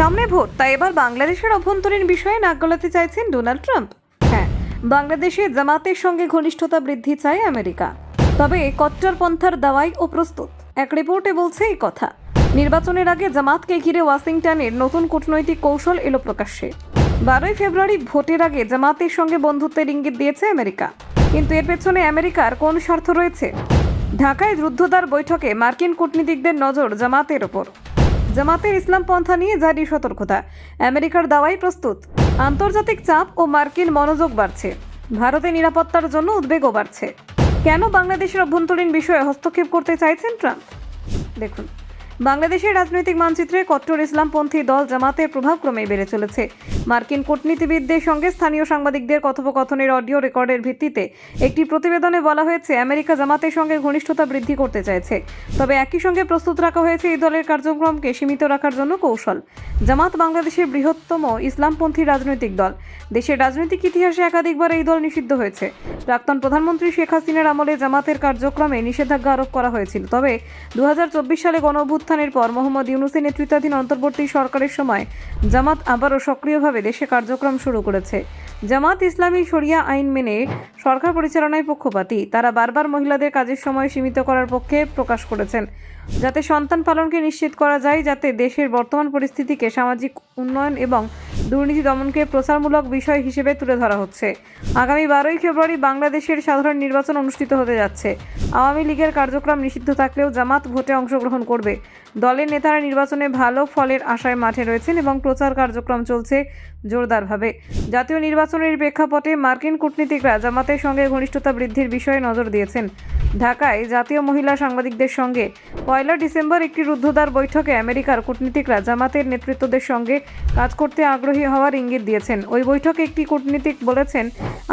সামনে ভোট, তাই এবার বাংলাদেশের অভ্যন্তরীণ বিষয়ে নাক গলাতে চাইছেন ডোনাল্ড ট্রাম্প। হ্যাঁ বাংলাদেশে জামাতের সঙ্গে ঘনিষ্ঠতা বৃদ্ধি চায় আমেরিকা। তবে কট্টরপন্থার দাওয়াই ও প্রস্তুত। এক রিপোর্টে বলছে এই কথা। নির্বাচনের আগে জামাতকে ঘিরে ওয়াশিংটনের নতুন কূটনৈতিক কৌশল এলো প্রকাশ্যে। বারোই ফেব্রুয়ারি ভোটের আগে জামাতের সঙ্গে বন্ধুত্বের ইঙ্গিত দিয়েছে আমেরিকা। কিন্তু এর পেছনে আমেরিকার কোন স্বার্থ রয়েছে? ঢাকায় রুদ্ধদ্বার বৈঠকে মার্কিন কূটনীতিকদের নজর জামাতের ওপর। জামাতের ইসলাম পন্থা নিয়ে জারি সতর্কতা। আমেরিকার দাওয়াই প্রস্তুত। আন্তর্জাতিক চাপ ও মার্কিন মনোযোগ বাড়ছে। ভারতে নিরাপত্তার জন্য উদ্বেগও বাড়ছে। কেন বাংলাদেশের অভ্যন্তরীণ বিষয়ে হস্তক্ষেপ করতে চাইছেন ট্রাম্প? দেখুন। বাংলাদেশের রাজনৈতিক মানচিত্রে কট্টর ইসলামপন্থী দল জামাতের প্রভাব ক্রমেই বেড়ে চলেছে। মার্কিন কূটনীতিবিদদের সঙ্গে স্থানীয় সাংবাদিকদের কথোপকথনের অডিও রেকর্ডের ভিত্তিতে একটি প্রতিবেদনে বলা হয়েছে, আমেরিকা জামাতের সঙ্গে ঘনিষ্ঠতা বৃদ্ধি করতে চাইছে। তবে একই সঙ্গে প্রস্তুত রাখা হয়েছে এই দলের কার্যক্রমকে সীমিত রাখার জন্য কৌশল। জামাত বাংলাদেশের বৃহত্তম ইসলামপন্থী রাজনৈতিক দল। দেশের রাজনৈতিক ইতিহাসে একাধিকবার এই দল নিষিদ্ধ হয়েছে। প্রাক্তন প্রধানমন্ত্রী শেখ হাসিনার আমলে জামাতের কার্যক্রমে নিষেধাজ্ঞা আরোপ করা হয়েছিল। তবে দু হাজার চব্বিশ সালে গণ অভ্যুত্থানের পর মোহাম্মদ ইউনুসের নেতৃত্বাধীন অন্তর্বর্তী সরকারের সময় জামাত আবারও সক্রিয়ভাবে দেশে কার্যক্রম শুরু করেছে। জামাত ইসলামী শরিয়া আইন মেনে সরকার পরিচালনায় পক্ষপাতী। তারা বারবার মহিলাদের কাজের সময় সীমিত করার পক্ষে প্রকাশ করেছেন। যাতে সন্তান পালনকে নিশ্চিত করা যায়, যাতে দেশের বর্তমান পরিস্থিতিকে সামাজিক উন্নয়ন এবং দুর্নীতি দমনকে প্রচারমূলক বিষয় হিসেবে তুলে ধরা হচ্ছে। আগামী বারোই ফেব্রুয়ারি বাংলাদেশের সাধারণ নির্বাচন অনুষ্ঠিত হতে যাচ্ছে। আওয়ামী লীগের কার্যক্রম নিষিদ্ধ থাকলেও জামাত ভোটে অংশগ্রহণ করবে। দলের নেতারা নির্বাচনে ভালো ফলের আশায় মাঠে রয়েছেন এবং প্রচার কার্যক্রম চলছে জোরদারভাবে। জাতীয় নির্বাচনের প্রেক্ষাপটে মার্কিন কূটনীতিকরা জামাতের সঙ্গে ঘনিষ্ঠতা বৃদ্ধির বিষয়ে নজর দিয়েছেন। ঢাকায় জাতীয় মহিলা সাংবাদিকদের সঙ্গে পয়লা ডিসেম্বর একটি রুদ্ধদ্বার বৈঠকে আমেরিকার কূটনীতিকরা জামাতের নেতৃত্বদের সঙ্গে কাজ করতে আগ্রহী হওয়ার ইঙ্গিত দিয়েছেন। ওই বৈঠকে একটি কূটনীতিক বলেছেন,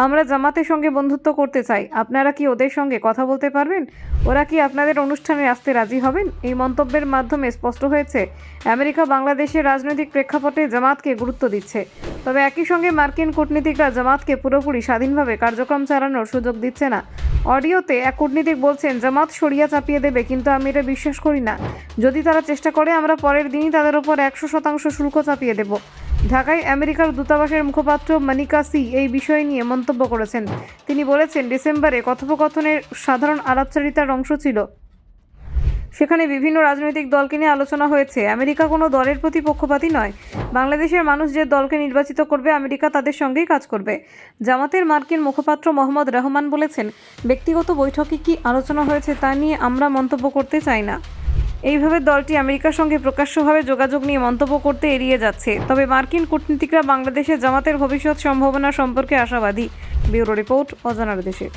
আমরা জামাতের সঙ্গে বন্ধুত্ব করতে চাই। আপনারা কি ওদের সঙ্গে কথা বলতে পারবেন? ওরা কি আপনাদের অনুষ্ঠানে আসতে রাজি হবেন? এই মন্তব্যের মাধ্যমে স্পষ্ট হয়েছে, আমেরিকা বাংলাদেশের রাজনৈতিক প্রেক্ষাপটে জামাতকে গুরুত্ব দিচ্ছে। তবে একই সঙ্গে মার্কিন কূটনীতিকরা জামাতকে পুরোপুরি স্বাধীনভাবে কার্যক্রম চালানোর সুযোগ দিচ্ছে না। অডিওতে এক কূটনীতিক বলছেন, জামাত সরিয়া চাপিয়ে দেবে, কিন্তু আমি এটা বিশ্বাস করি না। যদি তারা চেষ্টা করে, আমরা পরের দিনই তাদের ওপর একশো শতাংশ শুল্ক চাপিয়ে দেব। ঢাকায় আমেরিকার দূতাবাসের মুখপাত্র মানিকা সি এই বিষয় নিয়ে মন্তব্য করেছেন। তিনি বলেছেন, ডিসেম্বরে কথোপকথনের সাধারণ আলাপচারিতার অংশ ছিল। সেখানে বিভিন্ন রাজনৈতিক দলকে নিয়ে আলোচনা হয়েছে। আমেরিকা কোনো দলের প্রতি পক্ষপাতী নয়। বাংলাদেশের মানুষ যে দলকে নির্বাচিত করবে, আমেরিকা তাদের সঙ্গেই কাজ করবে। জামাতের মার্কিন মুখপাত্র মোহাম্মদ রহমান বলেছেন, ব্যক্তিগত বৈঠকে কি আলোচনা হয়েছে তা নিয়ে আমরা মন্তব্য করতে চাই না। এইভাবে দলটি আমেরিকার সঙ্গে প্রকাশ্যভাবে যোগাযোগ নিয়ে মন্তব্য করতে এড়িয়ে যাচ্ছে। তবে মার্কিন কূটনীতিকরা বাংলাদেশে জামাতের ভবিষ্যৎ সম্ভাবনা সম্পর্কে আশাবাদী। ব্যুরো রিপোর্ট, অজানার দেশে।